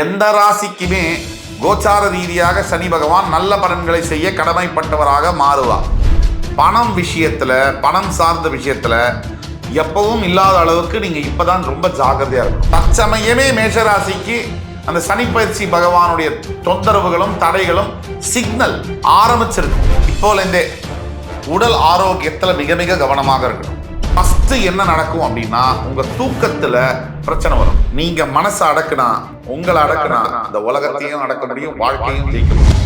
எந்த ராசிக்குமே கோச்சார ரீதியாக சனி பகவான் நல்ல பலன்களை செய்ய கடமைப்பட்டவராக மாறுவார். பணம் விஷயத்தில் பணம் சார்ந்த விஷயத்தில் எப்பவும் இல்லாத அளவுக்கு நீங்கள் இப்போ தான் ரொம்ப ஜாகிரதையாக இருக்கும் தற்சமயமே மேஷராசிக்கு அந்த சனி பயிற்சி பகவானுடைய தொந்தரவுகளும் தடைகளும் சிக்னல் ஆரம்பிச்சிருக்கு. இப்போலேருந்தே உடல் ஆரோக்கியத்தில் மிக மிக கவனமாக இருக்கணும். ஃபஸ்ட்டு என்ன நடக்கும் அப்படின்னா உங்கள் தூக்கத்தில் பிரச்சனை வரும். நீங்க மனசை அடக்குனா உங்களை அடக்குனா இந்த உலகத்தையும் அடக்க முடியும் வாழ்க்கையும் ஜெயிக்க முடியும்.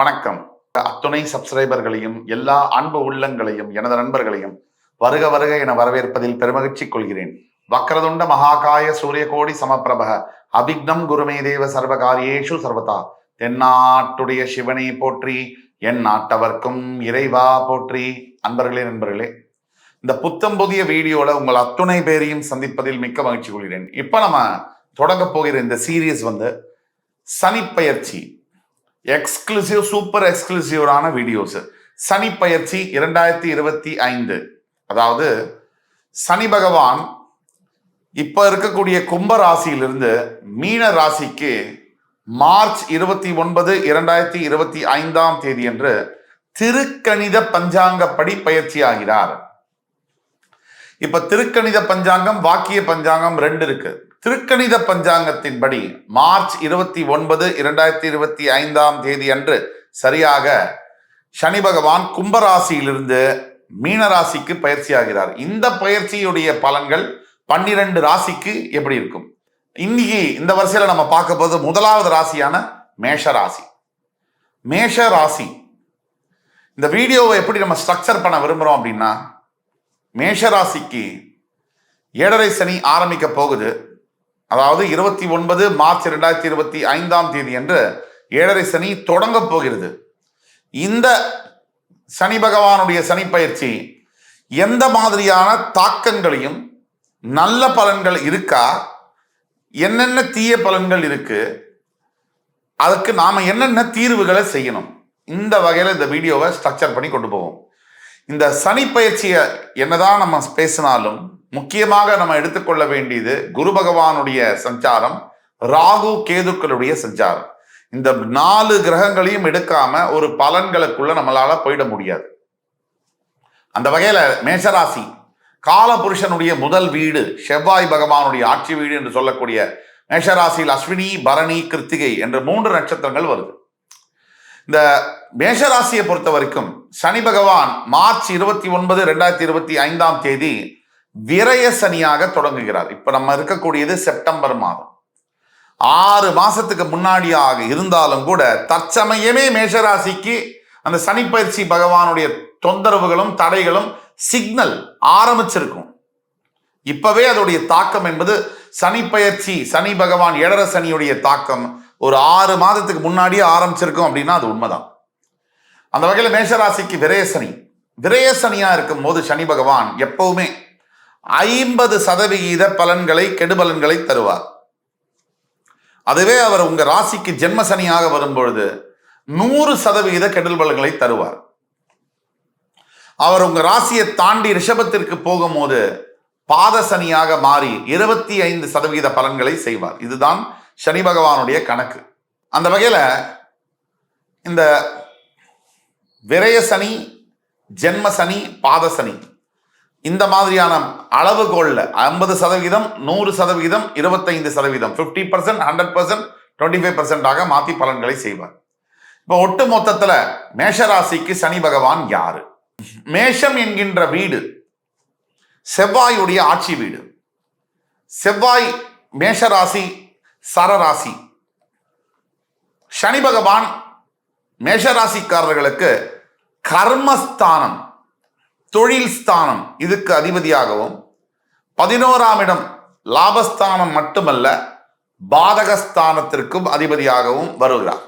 வணக்கம். அத்துணை சப்ஸ்கிரைபர்களையும் எல்லா அன்பு உள்ளங்களையும் எனது நண்பர்களையும் வருக வருக என வரவேற்பதில் பெருமகிழ்ச்சி கொள்கிறேன். வக்ரதுண்ட மகாகாய சூரிய கோடி சமப்பிரப அபிக்னம் குருமே தேவ சர்வகாரியேஷு சர்வதா. தென்னாட்டுடைய சிவனை போற்றி என் நாட்டவர்க்கும் இறைவா போற்றி. அன்பர்களே நண்பர்களே இந்த புத்தம் புதிய வீடியோல உங்கள் அத்துணை பேரையும் சந்திப்பதில் மிக்க மகிழ்ச்சி கொள்கிறேன். இப்ப நம்ம தொடங்க போகிற இந்த சீரியஸ் வந்து சனிப்பயிற்சி எக்ஸ்க்ளூசிவ் சூப்பர் எக்ஸ்க்ளூசிவான வீடியோஸ் சனிப்பயிற்சி இரண்டாயிரத்தி இருபத்தி ஐந்து. அதாவது சனி பகவான் இப்ப இருக்கக்கூடிய கும்ப ராசியிலிருந்து மீன ராசிக்கு மார்ச் இருபத்தி ஒன்பது இரண்டாயிரத்தி இருபத்தி ஐந்தாம் தேதி என்று திருக்கணித பஞ்சாங்கப்படி பயிற்சி ஆகிறார் இப்ப திருக்கணித பஞ்சாங்கம் வாக்கிய பஞ்சாங்கம் ரெண்டு இருக்கு. திருக்கணித பஞ்சாங்கத்தின்படி மார்ச் இருபத்தி ஒன்பது இரண்டாயிரத்தி இருபத்தி ஐந்தாம் தேதி அன்று சரியாக சனி பகவான் கும்பராசியிலிருந்து மீனராசிக்கு பயிற்சி ஆகிறார் இந்த பயிற்சியுடைய பலன்கள் பன்னிரண்டு ராசிக்கு எப்படி இருக்கும்? இன்னைக்கு இந்த வரிசையில நம்ம பார்க்க போது முதலாவது ராசியான மேஷ ராசி. மேஷ ராசி. இந்த வீடியோவை எப்படி நம்ம ஸ்ட்ரக்சர் பண்ண விரும்புறோம் அப்படின்னா மேஷ ராசிக்கு ஏழரை சனி ஆரம்பிக்க போகுது. அதாவது இருபத்தி ஒன்பது மார்ச் ரெண்டாயிரத்தி இருபத்தி ஐந்தாம் தேதி என்று ஏழரை சனி தொடங்க போகிறது. இந்த சனி பகவானுடைய சனி பயிற்சி எந்த மாதிரியான தாக்கங்களையும் நல்ல பலன்கள் இருக்கா? என்னென்ன தீய பலன்கள் இருக்கு அதுக்கு நாம என்னென்ன தீர்வுகளை செய்யணும். இந்த வகையில் இந்த வீடியோவை ஸ்ட்ரக்சர் பண்ணி கொண்டு போவோம். இந்த சனி பயிற்சியை என்னதான் நம்ம பேசினாலும் முக்கியமாக நம்ம எடுத்துக்கொள்ள வேண்டியது குரு பகவானுடைய சஞ்சாரம் ராகு கேதுக்களுடைய சஞ்சாரம். இந்த நாலு கிரகங்களையும் எடுக்காம ஒரு பலன்களுக்குள்ள நம்மளால போயிட முடியாது. அந்த வகையில மேஷராசி காலபுருஷனுடைய முதல் வீடு செவ்வாய் பகவானுடைய ஆட்சி வீடு என்று சொல்லக்கூடிய மேஷராசியில் அஸ்வினி பரணி கிருத்திகை என்ற மூன்று நட்சத்திரங்கள் வருது. இந்த மேஷராசியை பொறுத்த வரைக்கும் சனி பகவான் மார்ச் இருபத்தி ஒன்பது ரெண்டாயிரத்தி இருபத்தி ஐந்தாம் தேதி விரய சனியாக தொடங்குகிறார். இப்ப நம்ம இருக்கக்கூடியது செப்டம்பர் மாதம். ஆறு மாசத்துக்கு முன்னாடியாக இருந்தாலும் கூட தற்சமயமே மேஷராசிக்கு அந்த சனிப்பயிற்சி பகவானுடைய தொந்தரவுகளும் தடைகளும் சிக்னல் ஆரம்பிச்சிருக்கும். இப்பவே அதோடைய தாக்கம் என்பது சனி பயிற்சி சனி பகவான் ஏழரை சனியுடைய தாக்கம் ஒரு ஆறு மாதத்துக்கு முன்னாடியே ஆரம்பிச்சிருக்கும் அப்படின்னா அது உண்மைதான். அந்த வகையில் மேஷராசிக்கு விரயசனி விரயசனியா இருக்கும் போது சனி பகவான் எப்பவுமே ஐம்பது சதவிகித பலன்களை கெடுபலன்களை தருவார். அதுவே அவர் உங்க ராசிக்கு ஜென்ம சனியாக வரும்பொழுது நூறு சதவிகித கெடுபலன்களை தருவார். அவர் உங்க ராசியை தாண்டி ரிஷபத்திற்கு போகும்போது பாத சனியாக மாறி இருபத்தி ஐந்து சதவிகித பலன்களை செய்வார். இதுதான் சனி பகவானுடைய கணக்கு. அந்த வகையில் இந்த விரய சனி ஜென்ம சனி பாத சனி இந்த மாதிரியான அளவுகோல்ல ஐம்பது சதவீதம் நூறு சதவீதம் இருபத்தைந்து சதவீதம் fifty percent hundred percent twenty five பர்சன்டாக மாற்றி பலன்களை செய்வார். இப்போ ஒட்டு மொத்தத்தில் மேஷராசிக்கு சனி பகவான் யாரு? மேஷம் என்கின்ற வீடு செவ்வாயுடைய ஆட்சி வீடு. செவ்வாய் மேஷராசி சரராசி. சனி பகவான் மேஷராசிக்காரர்களுக்கு கர்மஸ்தானம் தொழில் ஸ்தானம் இதுக்கு அதிபதியாகவும் பதினோராம் இடம் லாபஸ்தானம் மட்டுமல்ல பாதகஸ்தானத்திற்கும் அதிபதியாகவும் வருகிறார்.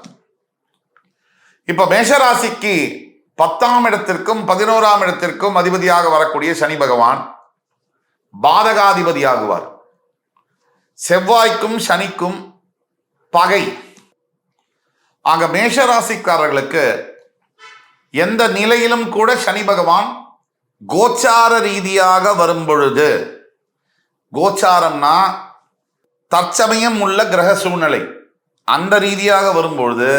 இப்ப மேஷராசிக்கு பத்தாம் இடத்திற்கும் பதினோராம் இடத்திற்கும் அதிபதியாக வரக்கூடிய சனி பகவான் பாதகாதிபதியாகுவார். செவ்வாய்க்கும் சனிக்கும் பகை. ஆக மேஷராசிக்காரர்களுக்கு எந்த நிலையிலும் கூட சனி பகவான் கோச்சார ரீதியாக வரும் பொழுது கோச்சாரம்னா தற்சமயம் உள்ள கிரக சூழ்நிலை. அந்த ரீதியாக வரும்பொழுது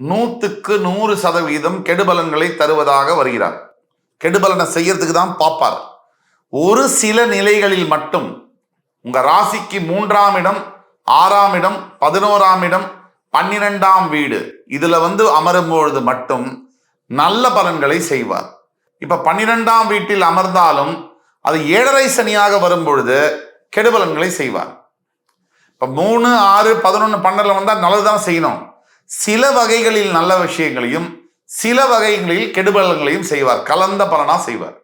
நூத்துக்கு நூறு சதவீதம் கெடுபலன்களை தருவதாக வருகிறார். கெடுபலனை செய்யறதுக்கு தான் பார்ப்பார். ஒரு சில நிலைகளில் மட்டும் உங்க ராசிக்கு மூன்றாம் இடம் ஆறாம் இடம் பதினோராம் இடம் பன்னிரெண்டாம் வீடு இதுல வந்து அமரும் பொழுது மட்டும் நல்ல பலன்களை செய்வார். இப்ப பன்னிரெண்டாம் வீட்டில் அமர்ந்தாலும் அது ஏழரை சனியாக வரும் பொழுது கெடுபலன்களை செய்வார். இப்ப மூணு ஆறு பதினொன்று பன்னெண்டுல வந்தா நல்லதுதான் செய்யணும். சில வகைகளில் நல்ல விஷயங்களையும் சில வகைகளில் கெடுபலன்களையும் செய்வார். கலந்த பலனா செய்வார்.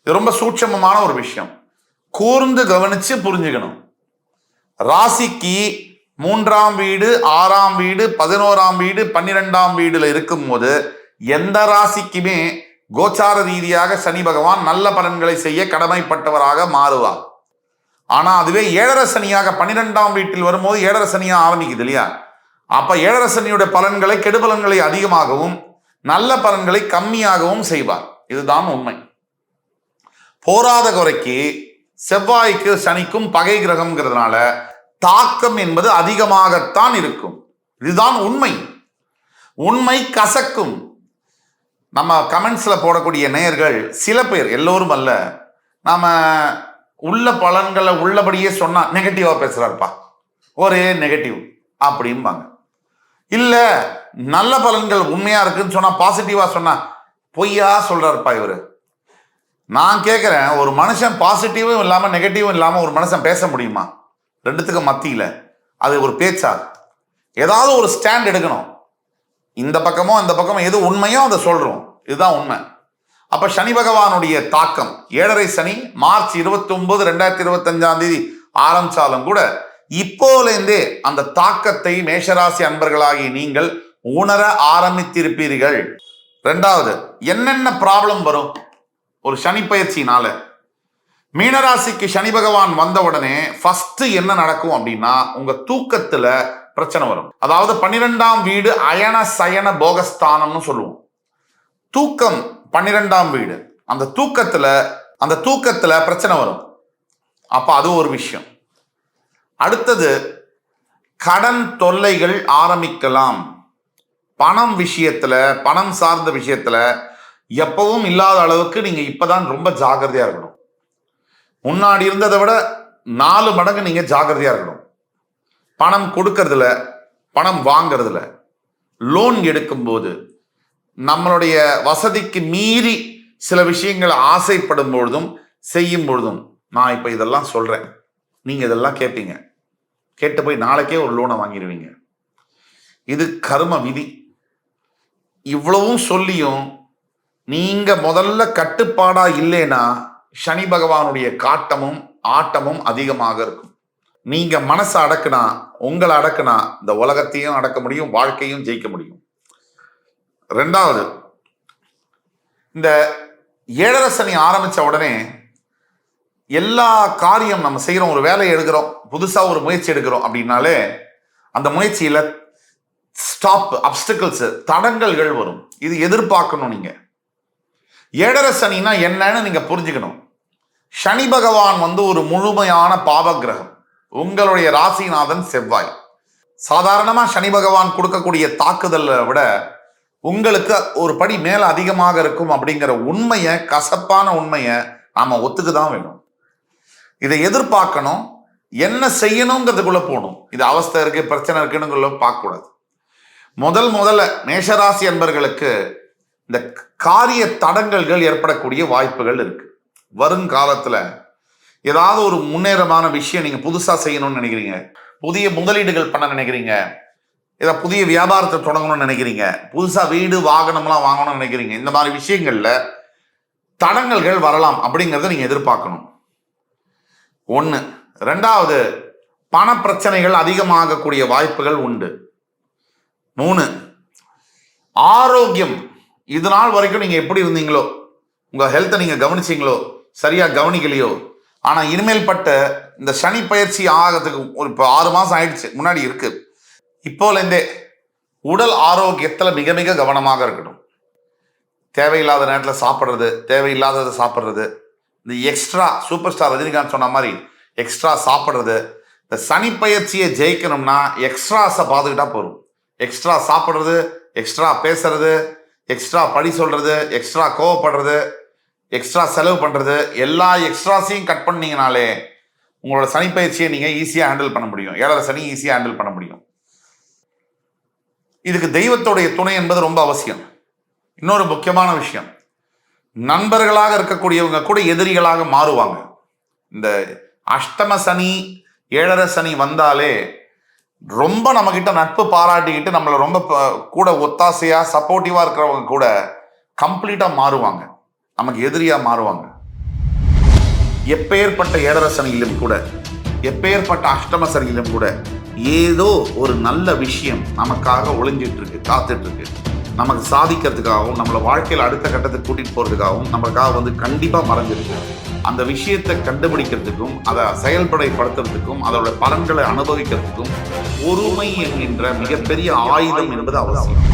இது ரொம்ப சூட்சமமான ஒரு விஷயம். கூர்ந்து கவனிச்சு புரிஞ்சுக்கணும். ராசிக்கு மூன்றாம் வீடு ஆறாம் வீடு பதினோராம் வீடு பன்னிரெண்டாம் வீடுல இருக்கும்போது எந்த ராசிக்குமே கோச்சார ரீதியாக சனி பகவான் நல்ல பலன்களை செய்ய கடமைப்பட்டவராக மாறுவார். ஆனா அதுவே ஏழரை சனியாக பன்னிரெண்டாம் வீட்டில் வரும்போது ஏழரை சனியா ஆரம்பிக்குது இல்லையா? அப்ப ஏழரை சனியுடைய பலன்களை கெடுபலன்களை அதிகமாகவும் நல்ல பலன்களை கம்மியாகவும் செய்வார். இதுதான் உண்மை. போராத குறைக்கு செவ்வாய்க்கு சனிக்கும் பகை கிரகம்ங்கிறதுனால தாக்கம் என்பது அதிகமாகத்தான் இருக்கும். இதுதான் உண்மை. உண்மை கசக்கும். நம்ம கமெண்ட்ஸில் போடக்கூடிய நேயர்கள் சில பேர் எல்லோரும் அல்ல நாம் உள்ள பலன்களை உள்ளபடியே சொன்னால் நெகட்டிவாக பேசுகிறாருப்பா ஒரே நெகட்டிவ். அப்படிம்பாங்க. இல்ல நல்ல பலன்கள் உண்மையா இருக்குன்னு சொன்னா பாசிட்டிவா சொன்னா பொய்யா சொல்றாருப்பா இவரு. நான் கேட்குறேன் ஒரு மனுஷன் பாசிட்டிவும் இல்லாமல் நெகட்டிவும் இல்லாமல் ஒரு மனுஷன் பேச முடியுமா? ரெண்டுத்துக்கும் மத்தியில். அது ஒரு பேச்சா? ஏதாவது ஒரு ஸ்டாண்ட் எடுக்கணும். இந்த பக்கமோ அந்த பக்கமோ எது உண்மையோ அதை சொல்கிறோம் இதுதான் உண்மை. அப்போ சனி பகவானுடைய தாக்கம். ஏழரை சனி மார்ச் இருபத்தி ஒன்பது ரெண்டாயிரத்தி இருபத்தஞ்சாம் தேதி ஆரம்பிச்சாலும் கூட இப்போலேருந்தே அந்த தாக்கத்தை மேஷராசி அன்பர்களாகி நீங்கள் உணர ஆரம்பித்திருப்பீர்கள். ரெண்டாவது என்னென்ன ப்ராப்ளம் வரும்? ஒரு சனி பயிற்சினால மீனராசிக்கு சனி பகவான் வந்த உடனே ஃபர்ஸ்ட் என்ன நடக்கும் அப்படின்னா உங்க தூக்கத்துல பிரச்சனை வரும். அதாவது பன்னிரெண்டாம் வீடு அயன சயன போகஸ்தானம்னு சொல்லுவோம். தூக்கம் பன்னிரெண்டாம் வீடு. அந்த தூக்கத்துல அந்த தூக்கத்துல பிரச்சனை வரும். அப்ப அது ஒரு விஷயம். அடுத்தது கடன் தொல்லைகள் ஆரம்பிக்கலாம். பணம் விஷயத்துல பணம் சார்ந்த விஷயத்துல எப்பவும் இல்லாத அளவுக்கு நீங்க இப்பதான் ரொம்ப ஜாகிரதையா இருக்கணும். முன்னாடி இருந்ததை விட நாலு மடங்கு நீங்க ஜாகிரதையா இருக்கணும். பணம் கொடுக்கறதுல பணம் வாங்குறதுல லோன் எடுக்கும்போது நம்மளுடைய வசதிக்கு மீறி சில விஷயங்களை ஆசைப்படும் பொழுதும் செய்யும் பொழுதும் நான் இப்ப இதெல்லாம் சொல்றேன். நீங்க இதெல்லாம் கேட்பீங்க கேட்டு போய் நாளைக்கே ஒரு லோனை வாங்கிடுவீங்க இது கர்ம விதி. இவ்வளவும் சொல்லியும் நீங்க முதல்ல கட்டுப்பாடா இல்லைன்னா சனி பகவானுடைய காட்டமும் ஆட்டமும் அதிகமாக இருக்கும். நீங்க மனசை அடக்குனா உங்களை அடக்குனா இந்த உலகத்தையும் அடக்க முடியும் வாழ்க்கையும் ஜெயிக்க முடியும். ரெண்டாவது இந்த ஏழரை சனி ஆரம்பிச்ச உடனே எல்லா காரியம் நம்ம செய்கிறோம் ஒரு வேலையை எடுக்கிறோம் புதுசாக ஒரு முயற்சி எடுக்கிறோம் அப்படின்னாலே அந்த முயற்சியில் ஸ்டாப் அப்டிக்கல்ஸ் தடங்கல்கள் வரும். இது எதிர்பார்க்கணும் நீங்கள் ஏழரை சனினா என்னன்னு நீங்கள் புரிஞ்சுக்கணும். சனி பகவான் வந்து ஒரு முழுமையான பாவகிரகம் உங்களுடைய ராசிநாதன் செவ்வாய். சாதாரணமாக சனி பகவான் கொடுக்கக்கூடிய தாக்குதலை விட உங்களுக்கு ஒரு படி மேலே அதிகமாக இருக்கும் அப்படிங்கிற உண்மையை கசப்பான உண்மையை நாம் ஒத்துக்கு தான் வேணும். இதை எதிர்பார்க்கணும். என்ன செய்யணுங்கிறதுக்குள்ள போகணும். இது அவஸ்தை இருக்கு பிரச்சனை இருக்குன்னு பார்க்கக்கூடாது. முதல் முதல்ல மேஷராசி என்பர்களுக்கு இந்த காரிய தடங்கல்கள் ஏற்படக்கூடிய வாய்ப்புகள் இருக்கு. வருங்காலத்துல ஏதாவது ஒரு முன்னேறமான விஷயம் நீங்க புதுசா செய்யணும்னு நினைக்கிறீங்க. புதிய முதலீடுகள் பண்ண நினைக்கிறீங்க. ஏதோ புதிய வியாபாரத்தை தொடங்கணும்னு நினைக்கிறீங்க. புதுசா வீடு வாகனம்லாம் வாங்கணும்னு நினைக்கிறீங்க. இந்த மாதிரி விஷயங்கள்ல தடங்கல்கள் வரலாம் அப்படிங்கிறத நீங்க எதிர்பார்க்கணும். ஒன்று ரெண்டாவது பண பிரச்சனைகள் அதிகமாகக்கூடிய வாய்ப்புகள் உண்டு. மூணு ஆரோக்கியம். இது நாள் வரைக்கும் நீங்கள் எப்படி இருந்தீங்களோ உங்கள் ஹெல்த்தை நீங்கள் கவனிச்சீங்களோ சரியாக கவனிக்கலையோ ஆனால் இனிமேல் பட்ட இந்த சனி பயிற்சி ஆகிறதுக்கு ஒரு இப்போ ஆறு மாதம் ஆயிடுச்சு முன்னாடி இருக்குது இப்போலேருந்தே உடல் ஆரோக்கியத்தில் மிக மிக கவனமாக இருக்கணும். தேவையில்லாத நேரத்தில் சாப்பிட்றது தேவையில்லாததை சாப்பிட்றது இந்த எக்ஸ்ட்ரா சூப்பர் ஸ்டார் ரஜினிகாந்த் சொன்ன மாதிரி எக்ஸ்ட்ரா சாப்பிட்றது இந்த சனிப்பயிற்சியை ஜெயிக்கணும்னா எக்ஸ்ட்ராஸை பார்த்துக்கிட்டா போதும். எக்ஸ்ட்ரா சாப்பிட்றது எக்ஸ்ட்ரா பேசுறது எக்ஸ்ட்ரா படி சொல்றது எக்ஸ்ட்ரா கோவப்படுறது எக்ஸ்ட்ரா செலவு பண்ணுறது எல்லா எக்ஸ்ட்ராஸையும் கட் பண்ணீங்கனாலே உங்களோட சனிப்பயிற்சியை நீங்கள் ஈஸியாக ஹேண்டில் பண்ண முடியும். ஏழரை சனி ஈஸியாக ஹேண்டில் பண்ண முடியும். இதுக்கு தெய்வத்துடைய துணை என்பது ரொம்ப அவசியம். இன்னொரு முக்கியமான விஷயம். நண்பர்களாக இருக்கக்கூடியவங்க கூட எதிரிகளாக மாறுவாங்க. இந்த அஷ்டம சனி ஏழரை சனி வந்தாலே ரொம்ப நம்மக்கிட்ட நட்பு பாராட்டிக்கிட்டு நம்மளை ரொம்ப கூட ஒத்தாசையாக சப்போர்ட்டிவாக இருக்கிறவங்க கூட கம்ப்ளீட்டாக மாறுவாங்க. நமக்கு எதிரியாக மாறுவாங்க. எப்பேற்பட்ட ஏழரை சனியிலும் கூட எப்பேற்பட்ட அஷ்டம சனியிலும் கூட ஏதோ ஒரு நல்ல விஷயம் நமக்காக ஒளிஞ்சிட்டு இருக்கு காத்துட்டு இருக்கு. நமக்கு சாதிக்கிறதுக்காகவும் நம்மளை வாழ்க்கையில் அடுத்த கட்டத்துக்கு கூட்டிகிட்டு போகிறதுக்காகவும் நம்மளுக்காக வந்து கண்டிப்பாக மறைஞ்சிருக்கு அந்த விஷயத்தை கண்டுபிடிக்கிறதுக்கும் அதை செயல்படைப்படுத்துறதுக்கும் அதோட பலன்களை அனுபவிக்கிறதுக்கும் பொறுமை என்கின்ற மிகப்பெரிய ஆயுதம் என்பது அவசியம்.